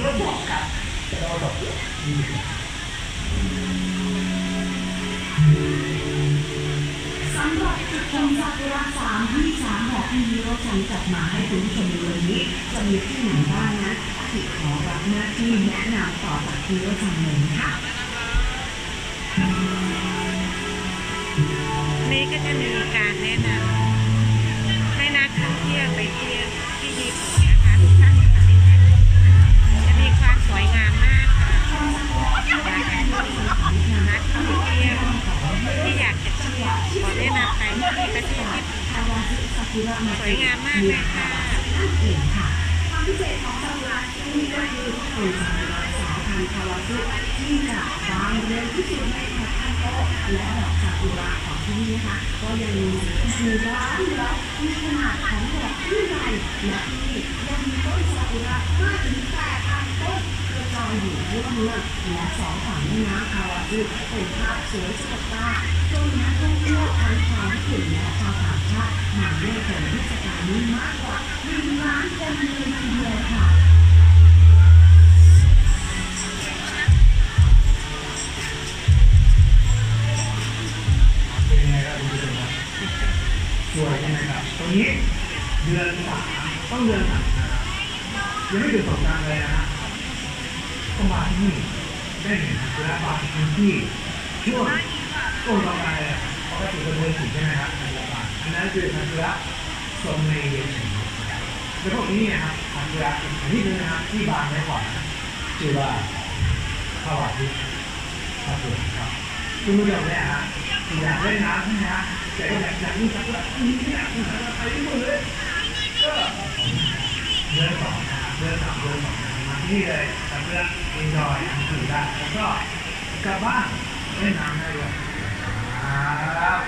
สำหรับจุดชมซากุระสามที่สามแบบที่มีรถจันจัดมาให้คุณผู้ชมในวันนี้ จะมีที่ไหนบ้างนะที่ขอรับหน้าที่แนะนำต่อจากคุณรถจันเลยนะคะนี่ก็จะมีการแนะนำ เทศญี่ปุ่สวยงามมากเลยค่ะความพิเศษของซากุระที่นี่ก็คือเป็นซากุระสายพันธุ์คาวาซิที่จะบานเร็วที่สุดในแถบคันโต๊ะและดอกซากุระของที่นี่นะคะก็ยังมีสีร้านแล้วมีขนาดของดอกที่ใหญ่และที่นี่ยังมีต้นซากุระมากถึงแปดพันต้นกระจายอยู่ทั่วเมืองและสองฝั่งแม่น้ำคาวาซิเป็นภาพสวยสุดตาจนนักท่องเที่ยวทั้งชาว เป็นยังไงครับคุณผู้ชมครับสวยใช่ไหมครับตรงนี้เดือนสามต้องเดือนสามนะครับยังไม่ถึงสงกรานเลยนะฮะก็มาที่นี่ได้เห็นและบางพื้นที่ช่วงต้นกำไรเลยปกติจะเดินถึงใช่ไหมครับในระบาดอันนั้นคือทันเรือทรงในเย็น แล้วพวกนี้นะครับทันเรืออีกชนิดหนึงนะครับที่บางไว้ก่อนนะชื่อว่าขาวาทิครับผมครับคุณผู้ชมเนี่ยฮะอยากเล่นน้ำใช่ไหมฮะแต่ก็อยากอยากนี่สักละนี่อยากนี่สักละไปที่หมดเลยก็เดือนสองนะครับเดือนสามเดือนสองนะมาที่นี่เลยทันเรือเอนจอยทำถือได้แล้วก็กลับบ้านเล่นน้ำได้ด้วยครับ